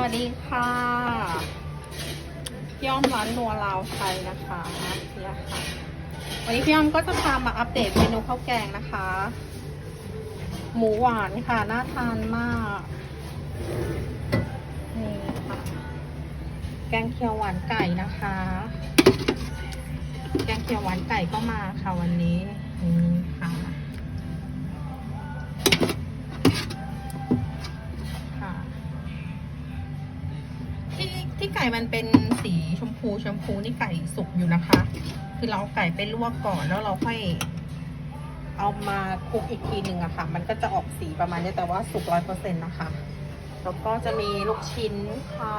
วัสดีค่ะพี่อ้อมร้านนัวลาวไทยนะคะเนี่ยค่ะ วันนี้พี่อ้อมก็จะพามาอัปเดตเมนูข้าวแกงนะคะ หมูหวานค่ะ น่าทานมาก นี่ค่ะ แกงเขียวหวานไก่นะคะ แกงเขียวหวานไก่ก็มาค่ะวันนี้นี่ค่ะ ที่ไก่มันเป็นสีชมพูชมพูนี่ไก่สุกอยู่นะคะ คือเราเอาไก่ไปลวกก่อนแล้วเราค่อยเอามาคลุกอีกทีหนึ่งอะค่ะ มันก็จะออกสีประมาณนี้แต่ว่าสุกร้อยเปอร์เซ็นต์นะคะ แล้วก็จะมีลูกชิ้นค่ะ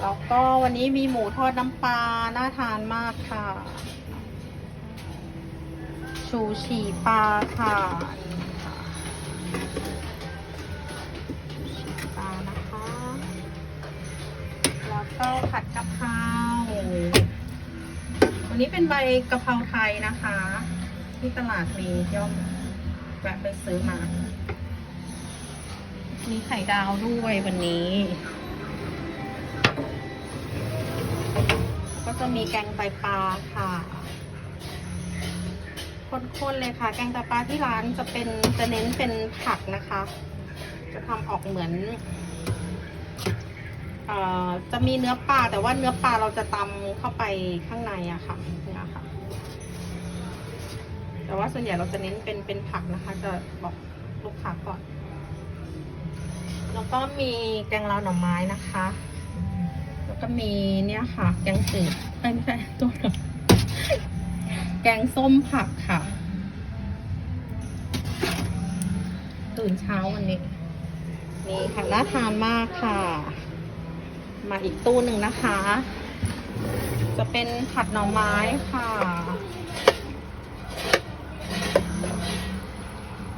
แล้วก็วันนี้มีหมูทอดน้ำปลา น่าทานมากค่ะ ชูชีปลาค่ะ ก็ผัดกะเพราวันนี้เป็นใบกะเพราไทยนะคะ ที่ตลาดมีย่อมแวะไปซื้อมา มีไข่ดาวด้วยวันนี้ ก็จะมีแกงไตปลาค่ะข้นๆเลยค่ะ แกงไตปลาที่ร้านจะเป็นจะเน้นเป็นผักนะคะ จะทำออกเหมือน จะมีเนื้อปลาแต่ว่าเนื้อปลาเราจะตำเข้าไปข้างในอะค่ะเนี่ยค่ะ แต่ว่าส่วนใหญ่เราจะเน้นเป็นเป็นผักนะคะ จะบอกลูกค้าก่อน แล้วก็มีแกงลาวหน่อไม้นะคะ แล้วก็มีเนี่ยค่ะ แกงจืดเอ้ยไม่ใช่ตัวนแกงส้มผักค่ะ ตื่นเช้าวันนี้นี่ค่ะน่าทานมากค่ะ มาอีกตู้หนึ่งนะคะ จะเป็นผัดหน่อไม้ค่ะ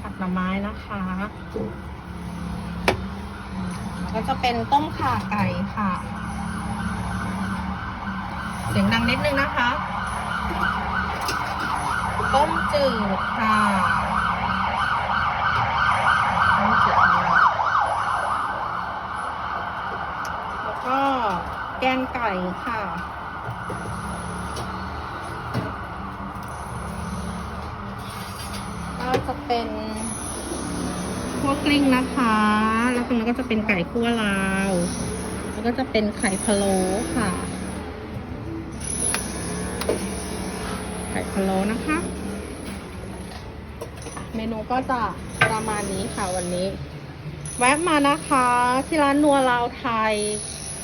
ผัดหน่อไม้นะคะแล้วก็จะเป็นต้มข่าไก่ค่ะ เสียงดังนิดนึงนะคะ ต้มจืดค่ะต้มจืดของเราแล้วก็แก งไก่ค่ะ ก็จะเป็นคั่วกลิ้งนะคะ แล้วตรงนั้นก็จะเป็นไก่คั่วลาว แล้วก็จะเป็นไข่พะโล้ค่ะ ไข่พะโล้นะคะ เมนูก็จะประมาณนี้ค่ะวันนี้ แวะมานะคะ ที่ร้านนัวลาวไทย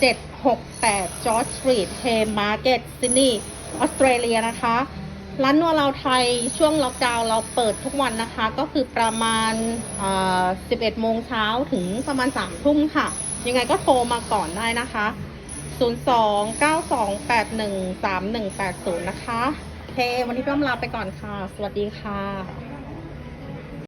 768 George Street Hay Market Sydney ออสเตรเลียนะคะ ร้านนัวลาไทยช่วงล็อกดาวน์เราเปิดทุกวันนะคะ ก็คือประมาณเอ่อ11 โมงเช้าถึงประมาณ 3 ทุ่มค่ะ ยังไงก็โทรมาก่อนได้นะคะ 02-9281-3180 นะคะ โอเค วันนี้พี่อ้อมลาไปก่อนค่ะ สวัสดีค่ะ